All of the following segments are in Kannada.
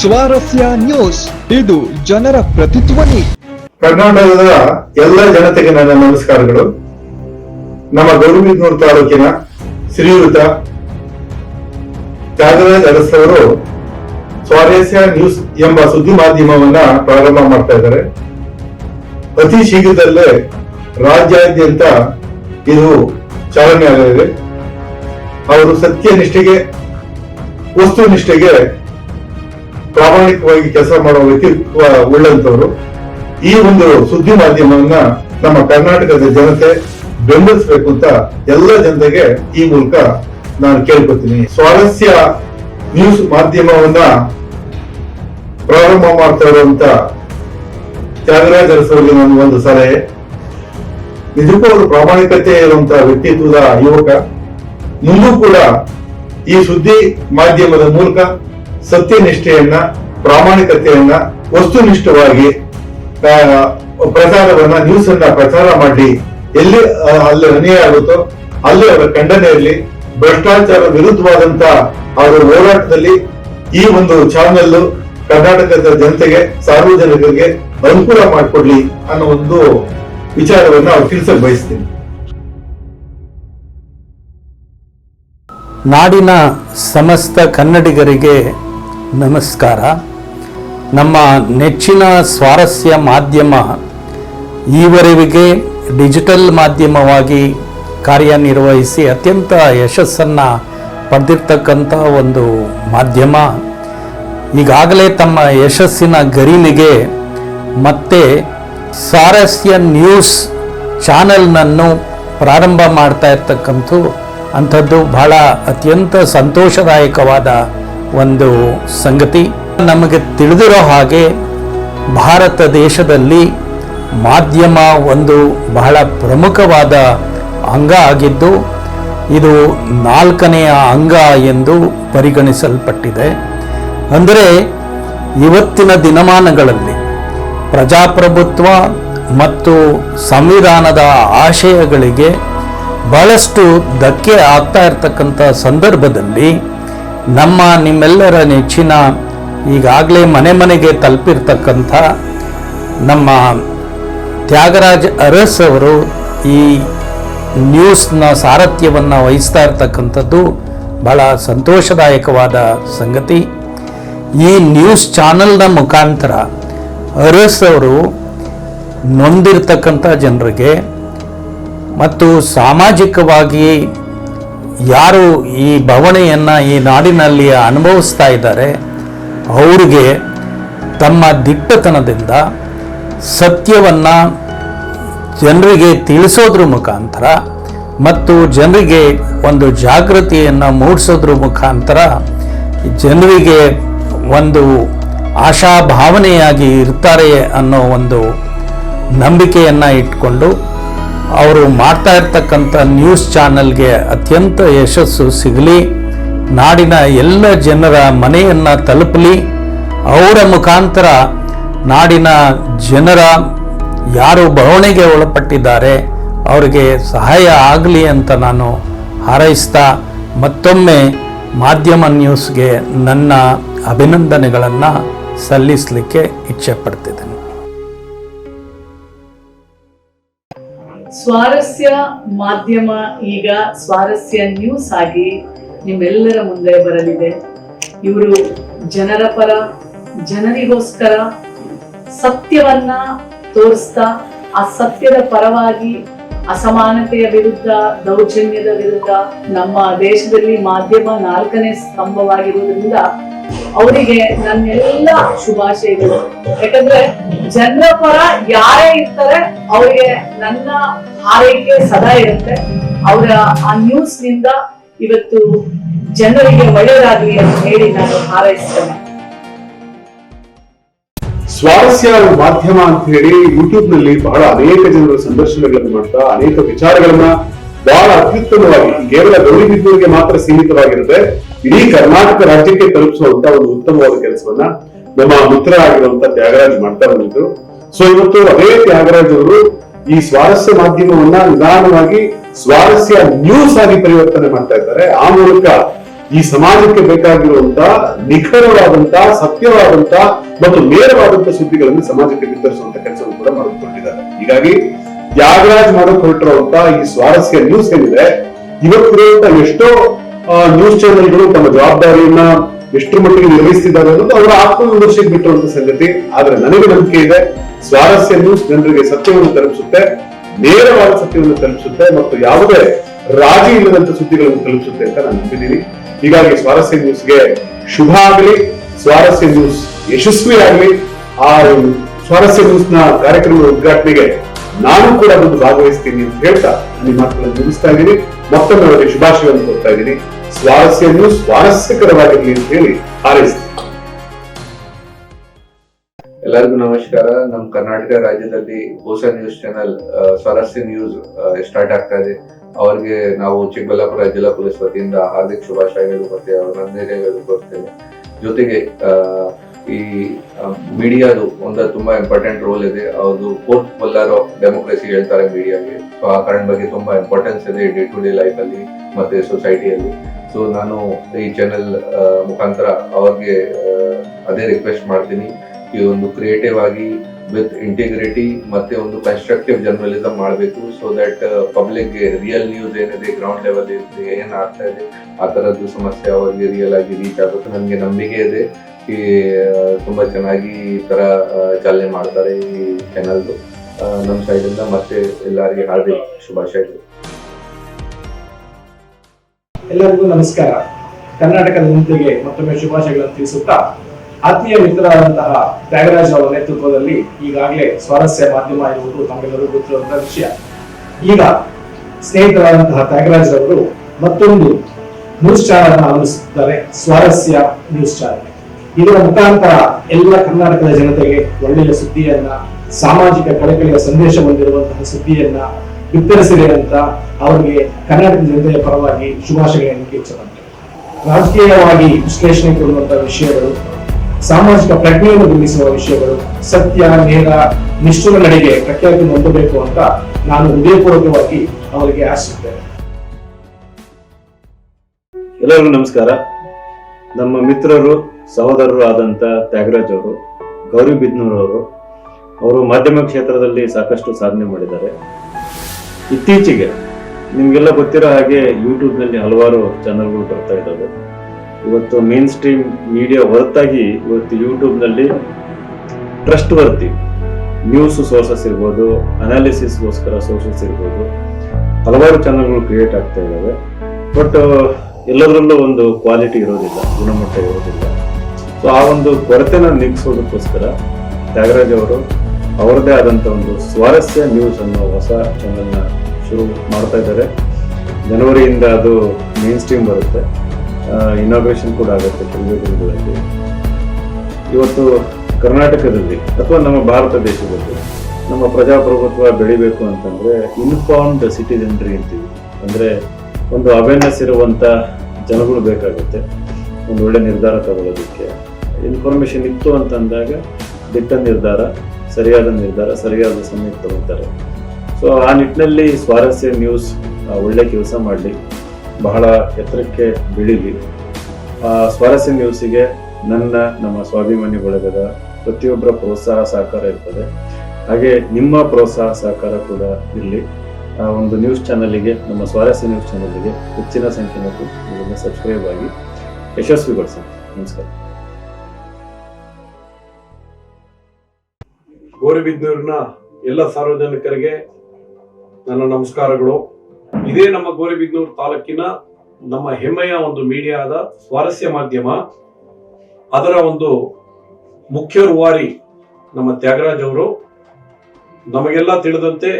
ಸ್ವಾರಸ್ಯ ನ್ಯೂಸ್. ಇದು ಜನರ ಪ್ರತಿಧ್ವನಿ. ಕರ್ನಾಟಕದ ಎಲ್ಲ ಜನತೆಗೆ ನನ್ನ ನಮಸ್ಕಾರಗಳು. ನಮ್ಮ ಗೌರಿಬಿದನೂರು ತಾಲೂಕಿನ ಶ್ರೀಯುತ ತ್ಯಾಗರಾಜ್ ಅರಸವರು ಸ್ವಾರಸ್ಯ ನ್ಯೂಸ್ ಎಂಬ ಸುದ್ದಿ ಮಾಧ್ಯಮವನ್ನ ಪ್ರಾರಂಭ ಮಾಡ್ತಾ ಇದ್ದಾರೆ. ಅತಿ ಶೀಘ್ರದಲ್ಲೇ ರಾಜ್ಯಾದ್ಯಂತ ಇದು ಚಾಲನೆ ಆಗಲಿದೆ ಅವರು ಸತ್ಯ ನಿಷ್ಠೆಗೆ ವಸ್ತು ವಸ್ತುನಿಷ್ಠೆಗೆ ಪ್ರಾಮಾಣಿಕವಾಗಿ ಕೆಲಸ ಮಾಡುವ ವ್ಯಕ್ತಿತ್ವ ಉಳ್ಳಂತವರು ಈ ಒಂದು ಸುದ್ದಿ ಮಾಧ್ಯಮವನ್ನ ನಮ್ಮ ಕರ್ನಾಟಕದ ಜನತೆ ಬೆಂಬಲಿಸಬೇಕು ಅಂತ ಎಲ್ಲ ಜನತೆಗೆ ಈ ಮೂಲಕ ನಾನು ಕೇಳ್ಕೊತೀನಿ. ಸ್ವಾರಸ್ಯ ನ್ಯೂಸ್ ಮಾಧ್ಯಮವನ್ನ ಪ್ರಾರಂಭ ಮಾಡ್ತಾ ಇರುವಂತ ತ್ಯಾಗರಾಜರ ಸರ್ಗೆ ನನ್ನ ಒಂದು ಸಲಹೆ. ನಿಜಕ್ಕೂ ಅವರು ಪ್ರಾಮಾಣಿಕತೆ ಇರುವಂತಹ ವ್ಯಕ್ತಿತ್ವದ ಯುವಕ. ಮುಂದೂ ಕೂಡ ಈ ಸುದ್ದಿ ಮಾಧ್ಯಮದ ಮೂಲಕ ಸತ್ಯನಿಷ್ಠೆಯನ್ನ, ಪ್ರಾಮಾಣಿಕತೆಯನ್ನ ವಸ್ತುನಿಷ್ಠವಾಗಿ ಪ್ರಚಾರವನ್ನ ನ್ಯೂಸ್ ಅನ್ನ ಪ್ರಚಾರ ಮಾಡಿ ಎಲ್ಲಿ ಅಲ್ಲಿ ಅನ್ಯಾಯ ಆಗುತ್ತೋ, ಅಲ್ಲಿ ಅವರ ಖಂಡನೆ ಇರಲಿ ಭ್ರಷ್ಟಾಚಾರ ವಿರುದ್ಧವಾದಂತ ಅವರ ಹೋರಾಟದಲ್ಲಿ ಈ ಒಂದು ಚಾನೆಲ್ ಕರ್ನಾಟಕದ ಜನತೆಗೆ, ಸಾರ್ವಜನಿಕರಿಗೆ ಅನುಕೂಲ ಮಾಡಿಕೊಡ್ಲಿ ಅನ್ನೋ ಒಂದು ವಿಚಾರವನ್ನ ಅವ್ರು ತಿಳಿಸಲು ಬಯಸ್ತೀನಿ. ನಾಡಿನ ಸಮಸ್ತ ಕನ್ನಡಿಗರಿಗೆ ನಮಸ್ಕಾರ. ನಮ್ಮ ನೆಚ್ಚಿನ ಸ್ವಾರಸ್ಯ ಮಾಧ್ಯಮ ಈವರೆಗೆ ಡಿಜಿಟಲ್ ಮಾಧ್ಯಮವಾಗಿ ಕಾರ್ಯನಿರ್ವಹಿಸಿ ಅತ್ಯಂತ ಯಶಸ್ಸನ್ನು ಪಡೆದಿರ್ತಕ್ಕಂಥ ಒಂದು ಮಾಧ್ಯಮ. ಈಗಾಗಲೇ ತಮ್ಮ ಯಶಸ್ಸಿನ ಗರಿಲಿಗೆ ಮತ್ತೆ ಸ್ವಾರಸ್ಯ ನ್ಯೂಸ್ ಚಾನೆಲ್ನನ್ನು ಪ್ರಾರಂಭ ಮಾಡ್ತಾ ಇರ್ತಕ್ಕಂಥ ಅಂಥದ್ದು ಬಹಳ ಅತ್ಯಂತ ಸಂತೋಷದಾಯಕವಾದ ಒಂದು ಸಂಗತಿ. ನಮಗೆ ತಿಳಿದಿರೋ ಹಾಗೆ ಭಾರತ ದೇಶದಲ್ಲಿ ಮಾಧ್ಯಮ ಒಂದು ಬಹಳ ಪ್ರಮುಖವಾದ ಅಂಗ ಆಗಿದ್ದು, ಇದು ನಾಲ್ಕನೆಯ ಅಂಗ ಎಂದು ಪರಿಗಣಿಸಲ್ಪಟ್ಟಿದೆ. ಅಂದರೆ ಇವತ್ತಿನ ದಿನಮಾನಗಳಲ್ಲಿ ಪ್ರಜಾಪ್ರಭುತ್ವ ಮತ್ತು ಸಂವಿಧಾನದ ಆಶಯಗಳಿಗೆ ಬಹಳಷ್ಟು ಧಕ್ಕೆ ಆಗ್ತಾ ಇರತಕ್ಕಂಥ ಸಂದರ್ಭದಲ್ಲಿ ನಮ್ಮ ನಿಮ್ಮೆಲ್ಲರ ನೆಚ್ಚಿನ ಈಗಾಗಲೇ ಮನೆ ಮನೆಗೆ ತಲುಪಿರ್ತಕ್ಕಂಥ ನಮ್ಮ ತ್ಯಾಗರಾಜ್ ಅರಸ್ ಅವರು ಈ ನ್ಯೂಸ್ನ ಸಾರಥ್ಯವನ್ನು ವಹಿಸ್ತಾ ಇರ್ತಕ್ಕಂಥದ್ದು ಬಹಳ ಸಂತೋಷದಾಯಕವಾದ ಸಂಗತಿ. ಈ ನ್ಯೂಸ್ ಚಾನಲ್ನ ಮುಖಾಂತರ ಅರಸ್ ಅವರು ನೊಂದಿರ್ತಕ್ಕಂಥ ಜನರಿಗೆ ಮತ್ತು ಸಾಮಾಜಿಕವಾಗಿ ಯಾರು ಈ ಬವಣೆಯನ್ನು ಈ ನಾಡಿನಲ್ಲಿ ಅನುಭವಿಸ್ತಾ ಇದ್ದಾರೆ, ಅವರಿಗೆ ತಮ್ಮ ದಿಟ್ಟತನದಿಂದ ಸತ್ಯವನ್ನು ಜನರಿಗೆ ತಿಳಿಸೋದ್ರ ಮುಖಾಂತರ ಮತ್ತು ಜನರಿಗೆ ಒಂದು ಜಾಗೃತಿಯನ್ನು ಮೂಡಿಸೋದ್ರ ಮುಖಾಂತರ ಜನರಿಗೆ ಒಂದು ಆಶಾಭಾವನೆಯಾಗಿ ಇರ್ತಾರೆ ಅನ್ನೋ ಒಂದು ನಂಬಿಕೆಯನ್ನು ಇಟ್ಕೊಂಡು ಅವರು ಮಾಡ್ತಾ ಇರ್ತಕ್ಕಂಥ ನ್ಯೂಸ್ ಚಾನಲ್ಗೆ ಅತ್ಯಂತ ಯಶಸ್ಸು ಸಿಗಲಿ. ನಾಡಿನ ಎಲ್ಲ ಜನರ ಮನೆಯನ್ನು ತಲುಪಲಿ. ಅವರ ಮುಖಾಂತರ ನಾಡಿನ ಜನರ ಯಾರು ಬವಣೆಗೆ ಒಳಪಟ್ಟಿದ್ದಾರೆ, ಅವರಿಗೆ ಸಹಾಯ ಆಗಲಿ ಅಂತ ನಾನು ಹಾರೈಸ್ತಾ ಮತ್ತೊಮ್ಮೆ ಮಾಧ್ಯಮ ನ್ಯೂಸ್ಗೆ ನನ್ನ ಅಭಿನಂದನೆಗಳನ್ನು ಸಲ್ಲಿಸಲಿಕ್ಕೆ ಇಚ್ಛೆ ಪಡ್ತಿದ್ದೇನೆ. ಸ್ವಾರಸ್ಯ ಮಾಧ್ಯಮ ಈಗ ಸ್ವಾರಸ್ಯ ನ್ಯೂಸ್ ಆಗಿ ನಿಮ್ಮೆಲ್ಲರ ಮುಂದೆ ಬರಲಿದೆ. ಇವರು ಜನರ ಪರ, ಜನರಿಗೋಸ್ಕರ ಸತ್ಯವನ್ನ ತೋರಿಸ್ತಾ, ಆ ಸತ್ಯದ ಪರವಾಗಿ ಅಸಮಾನತೆಯ ವಿರುದ್ಧ, ದೌರ್ಜನ್ಯದ ವಿರುದ್ಧ ನಮ್ಮ ದೇಶದಲ್ಲಿ ಮಾಧ್ಯಮ ನಾಲ್ಕನೇ ಸ್ತಂಭವಾಗಿರುವುದರಿಂದ ಅವರಿಗೆ ನನ್ನೆಲ್ಲ ಶುಭಾಶಯಗಳು. ಯಾಕಂದ್ರೆ ಜನರ ಪರ ಯಾರೇ ಇರ್ತಾರೆ, ಅವರಿಗೆ ನನ್ನ ಆರೈಕೆ ಸದಾ ಇರುತ್ತೆ. ಅವರ ಆ ನ್ಯೂಸ್ನಿಂದ ಇವತ್ತು ಜನರಿಗೆ ಒಳ್ಳೆಯದಾಗಲಿ ಅಂತ ಹೇಳಿ ನಾನು ಹಾರೈಸ್ತೇನೆ. ಸ್ವಾರಸ್ಯ ಮಾಧ್ಯಮ ಅಂತ ಹೇಳಿ ಯೂಟ್ಯೂಬ್ನಲ್ಲಿ ಬಹಳ ಅನೇಕ ಜನರು ಸಂದರ್ಶನಗಳನ್ನು ಮಾಡ್ತಾ, ಅನೇಕ ವಿಚಾರಗಳನ್ನ ಬಹಳ ಅತ್ಯುತ್ತಮವಾಗಿ, ಕೇವಲ ಗೌರಿಬಿದ್ದೂರಿಗೆ ಮಾತ್ರ ಸೀಮಿತವಾಗಿರುತ್ತೆ. ಇಡೀ ಕರ್ನಾಟಕ ರಾಜ್ಯಕ್ಕೆ ತಲುಪಿಸುವಂತ ಒಂದು ಉತ್ತಮವಾದ ಕೆಲಸವನ್ನ ನಮ್ಮ ಮಿತ್ರರಾಗಿರುವಂತ ತ್ಯಾಗರಾಜ್ ಮಾಡ್ತಾ ಬಂದಿದ್ರು. ಸೊ ಇವತ್ತು ಅದೇ ತ್ಯಾಗರಾಜ್ ಅವರು ಈ ಸ್ವಾರಸ್ಯ ಮಾಧ್ಯಮವನ್ನ ನಿಧಾನವಾಗಿ ಸ್ವಾರಸ್ಯ ನ್ಯೂಸ್ ಆಗಿ ಪರಿವರ್ತನೆ ಮಾಡ್ತಾ ಇದ್ದಾರೆ. ಆ ಮೂಲಕ ಈ ಸಮಾಜಕ್ಕೆ ಬೇಕಾಗಿರುವಂತ ನಿಖರವಾದಂತ, ಸತ್ಯವಾದಂತ ಮತ್ತು ನೇರವಾದಂತ ಸುದ್ದಿಗಳನ್ನು ಸಮಾಜಕ್ಕೆ ವಿತರಿಸುವಂತ ಕೆಲಸವನ್ನು ಕೂಡ ಮಾಡಿಕೊಂಡಿದ್ದಾರೆ ಹೀಗಾಗಿ ತ್ಯಾಗರಾಜ್ ಮಾಡಕ್ ಹೊರಟಿರುವಂತ ಈ ಸ್ವಾರಸ್ಯ ನ್ಯೂಸ್ ಏನಿದೆ, ಇವತ್ತಿರುವಂತ ಎಷ್ಟೋ ನ್ಯೂಸ್ ಚಾನೆಲ್ಗಳು ತಮ್ಮ ಜವಾಬ್ದಾರಿಯನ್ನ ಎಷ್ಟು ಮಟ್ಟಿಗೆ ನಿರ್ವಹಿಸ್ತಿದ್ದಾರೆ ಅನ್ನೋದು ಅವರ ಆತ್ಮವಿಮರ್ಶೆಗೆ ಬಿಟ್ಟಿರುವಂತ ಸಂಗತಿ. ಆದ್ರೆ ನನಗೆ ನಂಬಿಕೆ ಇದೆ, ಸ್ವಾರಸ್ಯ ನ್ಯೂಸ್ ಜನರಿಗೆ ಸತ್ಯವನ್ನು ತಲುಪಿಸುತ್ತೆ, ನೇರವಾದ ಸತ್ಯವನ್ನು ತಲುಪಿಸುತ್ತೆ ಮತ್ತು ಯಾವುದೇ ರಾಜಿ ಇಲ್ಲದಂತ ಸುದ್ದಿಗಳನ್ನು ತಲುಪಿಸುತ್ತೆ ಅಂತ ನಾನು ನಂಬಿದ್ದೀನಿ. ಹೀಗಾಗಿ ಸ್ವಾರಸ್ಯ ನ್ಯೂಸ್ಗೆ ಶುಭ ಆಗಲಿ, ಸ್ವಾರಸ್ಯ ನ್ಯೂಸ್ ಯಶಸ್ವಿ ಆಗಲಿ ಆ ಸ್ವಾರಸ್ಯ ನ್ಯೂಸ್ನ ಕಾರ್ಯಕ್ರಮದ ಉದ್ಘಾಟನೆಗೆ ನಾನು ಕೂಡ ಬಂದು ಭಾಗವಹಿಸ್ತೀನಿ ಅಂತ ಹೇಳ್ತಾ ನನ್ನ ಮಾತುಗಳನ್ನು ಮುಗಿಸ್ತಾ ಇದ್ದೀನಿ. ಮತ್ತೊಮ್ಮೆ ಅವರಿಗೆ ಶುಭಾಶಯವನ್ನು ಕೊಡ್ತಾ ಇದ್ದೀನಿ. ಸ್ವಾರಸ್ಯವನ್ನು ಸ್ವಾರಸ್ಯಕರವಾಗಿರಲಿ ಅಂತ ಹೇಳಿ ಹಾರೈಸ್ತೀನಿ. ಎಲ್ಲರಿಗೂ ನಮಸ್ಕಾರ. ನಮ್ಮ ಕರ್ನಾಟಕ ರಾಜ್ಯದಲ್ಲಿ ಹೊಸ news channel Swarasya news start ಆಗ್ತಾ ಇದೆ. ಅವರಿಗೆ ನಾವು ಚಿಕ್ಕಬಳ್ಳಾಪುರ ಜಿಲ್ಲಾ ಪೊಲೀಸ್ ವತಿಯಿಂದ ಹಾರ್ದಿಕ ಶುಭಾಶಯಗಳು ಮತ್ತೆ ಅಭಿನಂದನೆಗಳು ಕೊಡ್ತೇವೆ ಜೊತೆಗೆ ಆ, ಈ ಮೀಡಿಯಾದು ಒಂದು ತುಂಬಾ ಇಂಪಾರ್ಟೆಂಟ್ ರೋಲ್ ಇದೆ. ಅದು ಫೋರ್ತ್ ಪಲ್ಲರ್ ಆಫ್ ಡೆಮೋಕ್ರಸಿ ಹೇಳ್ತಾರೆ ಮೀಡಿಯಾಗೆ. ಸೊ ಆ ಕಾರಣ ಬಗ್ಗೆ ತುಂಬಾ ಇಂಪಾರ್ಟೆನ್ಸ್ ಇದೆ ಡೇ ಟು ಡೇ ಲೈಫ್ ಅಲ್ಲಿ ಮತ್ತೆ ಸೊಸೈಟಿಯಲ್ಲಿ ಸೊ ನಾನು ಈ ಚಾನೆಲ್ ಮುಖಾಂತರ ಅವ್ರಿಗೆ ಅದೇ ರಿಕ್ವೆಸ್ಟ್ ಮಾಡ್ತೀನಿ. ಈ ಒಂದು ಕ್ರಿಯೇಟಿವ್ ಆಗಿ ವಿತ್ ಇಂಟಿಗ್ರಿಟಿ ಮತ್ತೆ ಒಂದು ಕನ್ಸ್ಟ್ರಕ್ಟಿವ್ ಜರ್ನಲಿಸಂ ಮಾಡಬೇಕು. So that public real news ಏನಿದೆ ಗ್ರೌಂಡ್ ಲೆವೆಲ್ ಇದೆ ಏನ್ ಇದೆ, ಆ ಥರದ್ದು ಸಮಸ್ಯೆ ಅವರಿಗೆ ರಿಯಲ್ ಆಗಿ ರೀಚ್ ಆಗುತ್ತೆ. ನನಗೆ ನಂಬಿಕೆ ಇದೆ. ಈ ತುಂಬಾ ಚೆನ್ನಾಗಿ ಈ ತರ ಚಾಲನೆ ಮಾಡ್ತಾರೆ ಈ ಚಾನಲ್ದು ನಮ್ಮ ಸೈಡ್ ಇಂದ ಮತ್ತೆ ಎಲ್ಲರಿಗೆ ಹಾರ್ದಿಕ ಶುಭಾಶಯಗಳು ಎಲ್ಲರಿಗೂ ನಮಸ್ಕಾರ. ಕರ್ನಾಟಕದ ಜನತೆಗೆ ಮತ್ತೊಮ್ಮೆ ಶುಭಾಶಯಗಳನ್ನು ತಿಳಿಸುತ್ತಾ, ಆತ್ಮೀಯ ಮಿತ್ರರಾದಂತಹ ತ್ಯಾಗರಾಜ್ ಅವರ ನೇತೃತ್ವದಲ್ಲಿ ಈಗಾಗಲೇ ಸ್ವಾರಸ್ಯ ಮಾಧ್ಯಮ ಇರುವುದು ತಮಗೆಲ್ಲರಿಗೂ ಗೊತ್ತಿರುವಂತಹ ವಿಷಯ. ಈಗ ಸ್ನೇಹಿತರಾದಂತಹ ತ್ಯಾಗರಾಜ್ ಅವರು ಮತ್ತೊಂದು ನ್ಯೂಸ್ ಚಾನಲ್ ಅನ್ನು ಆರಂಭಿಸುತ್ತಿದ್ದಾರೆ ಸ್ವಾರಸ್ಯ ನ್ಯೂಸ್ ಚಾನೆಲ್. ಇದರ ಮುಖಾಂತರ ಎಲ್ಲ ಕರ್ನಾಟಕದ ಜನತೆಗೆ ಒಳ್ಳೆಯ ಸುದ್ದಿಯನ್ನ, ಸಾಮಾಜಿಕ ಕಳಕಳಿಯ ಸಂದೇಶ ಹೊಂದಿರುವಂತಹ ಸುದ್ದಿಯನ್ನ ಬಿತ್ತರಿಸಿದೆ ಅಂತ ಅವರಿಗೆ ಕರ್ನಾಟಕ ಜನತೆಯ ಪರವಾಗಿ ಶುಭಾಶಯಗಳನ್ನು ಇಚ್ಛಪಡ್ತೇನೆ ರಾಜಕೀಯವಾಗಿ ವಿಶ್ಲೇಷಣೆ ಕೊಡುವಂತಹ ವಿಷಯಗಳು, ಸಾಮಾಜಿಕ ಪ್ರಜ್ಞೆಯನ್ನು ಬಿಂಬಿಸುವ ವಿಷಯಗಳು, ಸತ್ಯ, ನೇರ, ನಿಷ್ಠುರ ನಡೆಗೆ ಪ್ರಖ್ಯಾತಿ ಹೊಂದಬೇಕು ಅಂತ ನಾನು ಹೃದಯಪೂರ್ವಕವಾಗಿ ಅವರಿಗೆ ಆಶಿಸುತ್ತೇನೆ. ಎಲ್ಲರಿಗೂ ನಮಸ್ಕಾರ. ನಮ್ಮ ಮಿತ್ರರು ಸಹೋದರರು ಆದಂತ ತ್ಯಾಗರಾಜ್ ಅವರು ಗೌರಿಬಿದ್ನೂರ್ ಅವರು ಅವರು ಮಾಧ್ಯಮ ಕ್ಷೇತ್ರದಲ್ಲಿ ಸಾಕಷ್ಟು ಸಾಧನೆ ಮಾಡಿದ್ದಾರೆ. ಇತ್ತೀಚೆಗೆ ನಿಮಗೆಲ್ಲ ಗೊತ್ತಿರೋ ಹಾಗೆ ಯೂಟ್ಯೂಬ್ನಲ್ಲಿ ಹಲವಾರು ಚಾನಲ್ಗಳು ಬರ್ತಾ ಇದ್ದಾವೆ. ಇವತ್ತು ಮೇನ್ ಸ್ಟ್ರೀಮ್ ಮೀಡಿಯಾ ಹೊರತಾಗಿ ಇವತ್ತು ಯೂಟ್ಯೂಬ್ನಲ್ಲಿ ಟ್ರಸ್ಟ್ ವರ್ತಿ ನ್ಯೂಸ್ ಸೋರ್ಸಸ್ ಇರ್ಬೋದು ಅನಾಲಿಸಿಸ್ಗೋಸ್ಕರ ಸೋರ್ಸಸ್ ಇರ್ಬೋದು, ಹಲವಾರು ಚಾನೆಲ್ಗಳು ಕ್ರಿಯೇಟ್ ಆಗ್ತಾ ಇದ್ದಾವೆ. ಬಟ್ ಎಲ್ಲದರಲ್ಲೂ ಒಂದು ಕ್ವಾಲಿಟಿ ಇರೋದಿಲ್ಲ, ಗುಣಮಟ್ಟ ಇರೋದಿಲ್ಲ. ಸೊ ಆ ಒಂದು ಕೊರತೆನ ನೀಗಿಸೋದಕ್ಕೋಸ್ಕರ ತ್ಯಾಗರಾಜ್ ಅವರು ಅವರದೇ ಆದಂಥ ಒಂದು ಸ್ವಾರಸ್ಯ ನ್ಯೂಸ್ ಅನ್ನೋ ಹೊಸ ಚಾನಲ್ನ ಶುರು ಮಾಡ್ತಾ ಇದ್ದಾರೆ. ಜನವರಿಯಿಂದ ಅದು ಮೇನ್ ಸ್ಟ್ರೀಮ್ ಬರುತ್ತೆ ಇನಾಗ್ರೇಷನ್ ಕೂಡ ಆಗುತ್ತೆ ಕೆಲವೇ ದಿನಗಳಲ್ಲಿ. ಇವತ್ತು ಕರ್ನಾಟಕದಲ್ಲಿ ಅಥವಾ ನಮ್ಮ ಭಾರತ ದೇಶದಲ್ಲಿ ನಮ್ಮ ಪ್ರಜಾಪ್ರಭುತ್ವ ಬೆಳಿಬೇಕು ಅಂತಂದ್ರೆ ಇನ್ಫಾರ್ಮ್ಡ್ ಸಿಟಿಜನ್ರಿ ಅಂತೀವಿ. ಅಂದ್ರೆ ಒಂದು ಅವೇರ್ನೆಸ್ ಇರುವಂತ ಜನಗಳು ಬೇಕಾಗುತ್ತೆ. ಒಂದು ಒಳ್ಳೆ ನಿರ್ಧಾರ ತಗೊಳ್ಳೋದಕ್ಕೆ ಇನ್ಫಾರ್ಮೇಶನ್ ಇತ್ತು ಅಂತ ಅಂದಾಗ ದಿಟ್ಟ ನಿರ್ಧಾರ, ಸರಿಯಾದ ನಿರ್ಧಾರ, ಸರಿಯಾದ ಸಮಯಕ್ಕೆ ತಗೊಳ್ತಾರೆ. ಸೊ ಆ ನಿಟ್ಟಿನಲ್ಲಿ ಸ್ವಾರಸ್ಯ ನ್ಯೂಸ್ ಒಳ್ಳೆ ಕೆಲಸ ಮಾಡಲಿ. ಬಹಳ ಎತ್ತರಕ್ಕೆ ಬೆಳೀಲಿ. ಆ ಸ್ವಾರಸ್ಯ ನ್ಯೂಸಿಗೆ ನನ್ನ, ನಮ್ಮ ಸ್ವಾಭಿಮಾನಿ ಬಳಗದ ಪ್ರತಿಯೊಬ್ಬರ ಪ್ರೋತ್ಸಾಹ, ಸಹಕಾರ ಇರ್ತದೆ. ಹಾಗೆ ನಿಮ್ಮ ಪ್ರೋತ್ಸಾಹ, ಸಹಕಾರ ಕೂಡ ಇರಲಿ. ಆ ಒಂದು ನ್ಯೂಸ್ ಚಾನಲಿಗೆ ನಮ್ಮ ಸ್ವಾರಸ್ಯ ನ್ಯೂಸ್ ಚಾನಲಿಗೆ ಹೆಚ್ಚಿನ ಸಂಖ್ಯೆ ಮತ್ತು ಸಬ್ಸ್ಕ್ರೈಬ್ ಆಗಿ ಯಶಸ್ವಿಗೊಳಿಸಿ. ನಮಸ್ಕಾರ. ಗೋರಿಬಿದ್ನೂರಿನ ಎಲ್ಲ ಸಾರ್ವಜನಿಕರಿಗೆ ನನ್ನ ನಮಸ್ಕಾರಗಳು. ಇದೇ ನಮ್ಮ ಗೋರಿಬಿದ್ನೂರು ತಾಲೂಕಿನ ನಮ್ಮ ಹೆಮ್ಮೆಯ ಒಂದು ಮೀಡಿಯಾದ ಸ್ವಾರಸ್ಯ ಮಾಧ್ಯಮ, ಅದರ ಒಂದು ಮುಖ್ಯ ರೂವಾರಿ ನಮ್ಮ ತ್ಯಾಗರಾಜ್ ಅವರು. ನಮಗೆಲ್ಲ ತಿಳಿದಂತೆ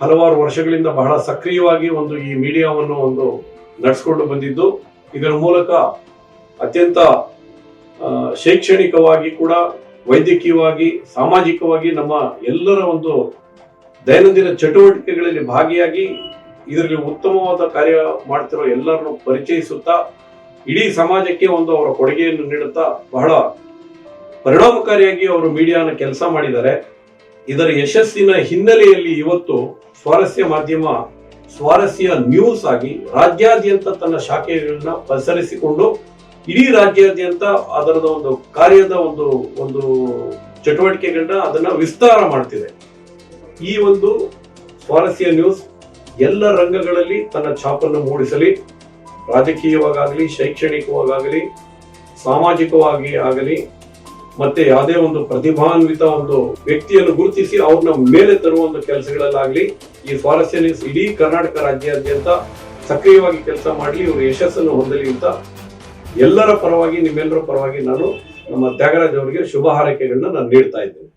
ಹಲವಾರು ವರ್ಷಗಳಿಂದ ಬಹಳ ಸಕ್ರಿಯವಾಗಿ ಒಂದು ಈ ಮೀಡಿಯಾವನ್ನು ಒಂದು ನಡೆಸ್ಕೊಂಡು ಬಂದಿದ್ದು, ಇದರ ಮೂಲಕ ಅತ್ಯಂತ ಶೈಕ್ಷಣಿಕವಾಗಿ ಕೂಡ ವೈದ್ಯಕೀಯವಾಗಿ, ಸಾಮಾಜಿಕವಾಗಿ ನಮ್ಮ ಎಲ್ಲರ ಒಂದು ದೈನಂದಿನ ಚಟುವಟಿಕೆಗಳಲ್ಲಿ ಭಾಗಿಯಾಗಿ ಇದರಲ್ಲಿ ಉತ್ತಮವಾದ ಕಾರ್ಯ ಮಾಡ್ತಿರೋ ಎಲ್ಲರನ್ನು ಪರಿಚಯಿಸುತ್ತಾ, ಇಡೀ ಸಮಾಜಕ್ಕೆ ಒಂದು ಅವರ ಕೊಡುಗೆಯನ್ನು ನೀಡುತ್ತಾ ಬಹಳ ಪರಿಣಾಮಕಾರಿಯಾಗಿ ಅವರು ಮೀಡಿಯಾನ ಕೆಲಸ ಮಾಡಿದ್ದಾರೆ. ಇದರ ಯಶಸ್ಸಿನ ಹಿನ್ನೆಲೆಯಲ್ಲಿ ಇವತ್ತು ಸ್ವಾರಸ್ಯ ಮಾಧ್ಯಮ, ಸ್ವಾರಸ್ಯ ನ್ಯೂಸ್ ಆಗಿ ರಾಜ್ಯಾದ್ಯಂತ ತನ್ನ ಶಾಖೆಗಳನ್ನ ಪಸರಿಸಿಕೊಂಡು ಇಡೀ ರಾಜ್ಯಾದ್ಯಂತ ಅದರದ ಒಂದು ಕಾರ್ಯದ ಒಂದು ಒಂದು ಚಟುವಟಿಕೆಗಳನ್ನ ಅದನ್ನ ವಿಸ್ತಾರ ಮಾಡ್ತಿದೆ. ಈ ಒಂದು ಸ್ವಾರಸ್ಯ ನ್ಯೂಸ್ ಎಲ್ಲ ರಂಗಗಳಲ್ಲಿ ತನ್ನ ಛಾಪನ್ನು ಮೂಡಿಸಲಿ. ರಾಜಕೀಯವಾಗಲಿ ಶೈಕ್ಷಣಿಕವಾಗಲಿ ಸಾಮಾಜಿಕವಾಗಿ ಆಗಲಿ, ಮತ್ತೆ ಯಾವುದೇ ಒಂದು ಪ್ರತಿಭಾನ್ವಿತ ಒಂದು ವ್ಯಕ್ತಿಯನ್ನು ಗುರುತಿಸಿ ಅವ್ರನ್ನ ಮೇಲೆ ತರುವ ಒಂದು ಕೆಲಸಗಳಲ್ಲಾಗ್ಲಿ, ಈ ಸ್ವಾರಸ್ಯ ನ್ಯೂಸ್ ಇಡೀ ಕರ್ನಾಟಕ ರಾಜ್ಯಾದ್ಯಂತ ಸಕ್ರಿಯವಾಗಿ ಕೆಲಸ ಮಾಡಲಿ, ಇವರು ಯಶಸ್ಸನ್ನು ಹೊಂದಲಿ ಅಂತ ಎಲ್ಲರ ಪರವಾಗಿ ನಿಮ್ಮೆಲ್ಲರ ಪರವಾಗಿ ನಾನು ನಮ್ಮ ತ್ಯಾಗರಾಜ್ ಅವರಿಗೆ ಶುಭ ಹಾರೈಕೆಗಳನ್ನ ನಾನು ನೀಡ್ತಾ ಇದ್ದೇನೆ.